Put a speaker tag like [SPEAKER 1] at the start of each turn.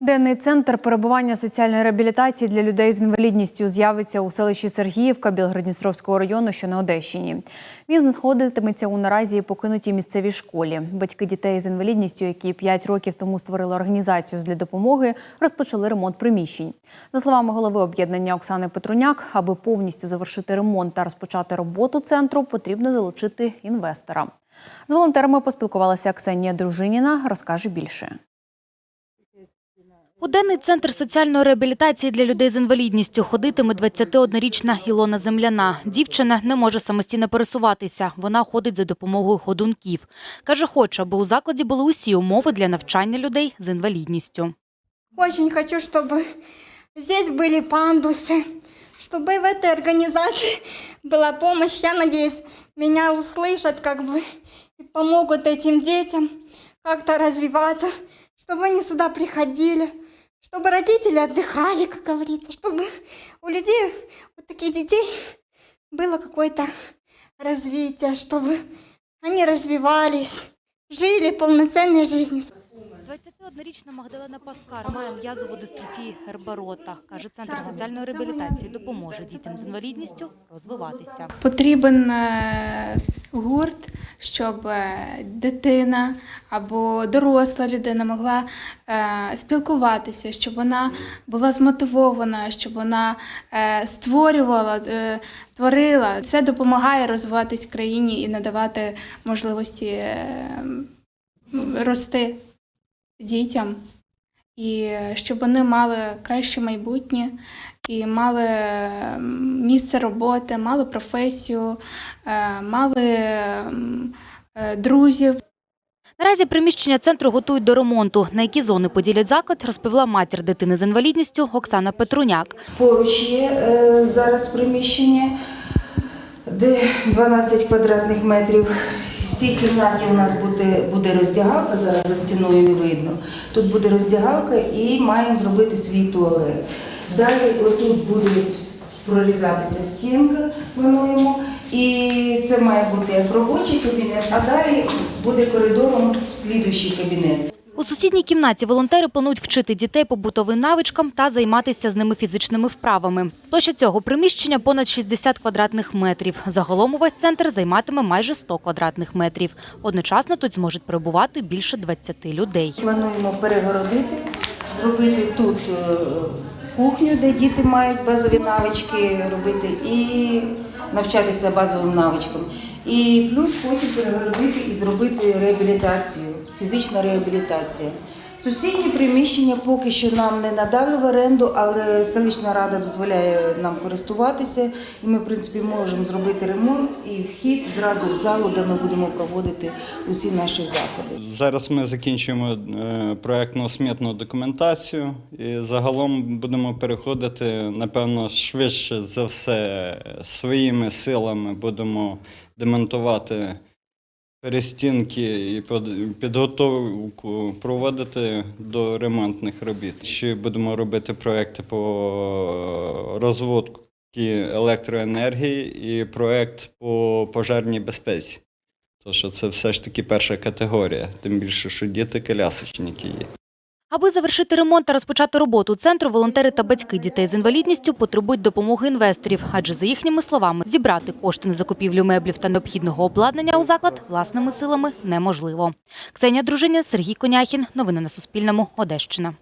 [SPEAKER 1] Денний центр перебування соціальної реабілітації для людей з інвалідністю з'явиться у селищі Сергіївка Білгородністровського району, що на Одещині. Він знаходитиметься у наразі покинутій місцевій школі. Батьки дітей з інвалідністю, які 5 років тому створили організацію для допомоги, розпочали ремонт приміщень. За словами голови об'єднання Оксани Петруняк, аби повністю завершити ремонт та розпочати роботу центру, потрібно залучити інвестора. З волонтерами поспілкувалася Ксенія Дружиніна. Розкаже більше.
[SPEAKER 2] У денний центр соціальної реабілітації для людей з інвалідністю ходитиме 21-річна Ілона Земляна. Дівчина не може самостійно пересуватися. Вона ходить за допомогою ходунків. Каже, хоче, аби у закладі були усі умови для навчання людей з інвалідністю.
[SPEAKER 3] Очень хочу, чтобы здесь были пандусы, чтобы в этой организации была помощь. Я надеюсь, меня услышат как бы и помогут этим детям как-то развиваться, чтобы они сюда приходили, чтобы родители отдыхали, как говорится, чтобы у людей, вот таких детей, было какое-то развитие, чтобы они развивались, жили полноценной жизнью.
[SPEAKER 2] 21-річна Магдалена Паскар має м'язову дистрофію гербарота. Каже, центр соціальної реабілітації допоможе дітям з інвалідністю розвиватися.
[SPEAKER 4] Потрібен е, гурт, щоб е, дитина або доросла людина могла е, спілкуватися, щоб вона була змотивована, щоб вона е, створювала, творила. Це допомагає розвиватись країні і надавати можливості рости дітям, і щоб вони мали краще майбутнє і мали місце роботи, мали професію, е, мали е, друзів.
[SPEAKER 2] Наразі приміщення центру готують до ремонту. На які зони поділять заклад, розповіла матір дитини з інвалідністю Оксана Петруняк.
[SPEAKER 5] Поруч є е, зараз приміщення, де 12 квадратних метрів. В цій кімнаті у нас буде, буде роздягалка, зараз за стіною не видно. Тут буде роздягалка і маємо зробити свій туалет. Далі отут буде прорізатися стінка, плануємо. І це має бути як робочий кабінет, а далі буде коридором слідуючий кабінет.
[SPEAKER 2] У сусідній кімнаті волонтери планують вчити дітей побутовим навичкам та займатися з ними фізичними вправами. Площа цього приміщення понад 60 квадратних метрів. Загалом увесь центр займатиме майже 100 квадратних метрів. Одночасно тут зможуть перебувати більше 20 людей.
[SPEAKER 5] Плануємо перегородити, зробити тут е, кухню, де діти мають базові навички робити і навчатися базовим навичкам. І плюс потім перегородити і зробити реабілітацію, фізична реабілітація. Сусідні приміщення поки що нам не надали в оренду, але селищна рада дозволяє нам користуватися, і ми, в принципі, можемо зробити ремонт і вхід зразу в залу, де ми будемо проводити усі наші заходи.
[SPEAKER 6] Зараз ми закінчуємо е, проєктну смітну документацію і загалом будемо переходити, напевно, швидше за все своїми силами будемо демонтувати перестінки і підготовку проводити до ремонтних робіт. Ще будемо робити проекти по розводці електроенергії і проект по пожежній безпеці. Тому що це все ж таки перша категорія, тим більше, що діти колясочники є.
[SPEAKER 2] Аби завершити ремонт та розпочати роботу центру, волонтери та батьки дітей з інвалідністю потребують допомоги інвесторів, адже за їхніми словами, зібрати кошти на закупівлю меблів та необхідного обладнання у заклад власними силами неможливо. Ксенія Дружиня, Сергій Коняхін. Новини на Суспільному. Одещина.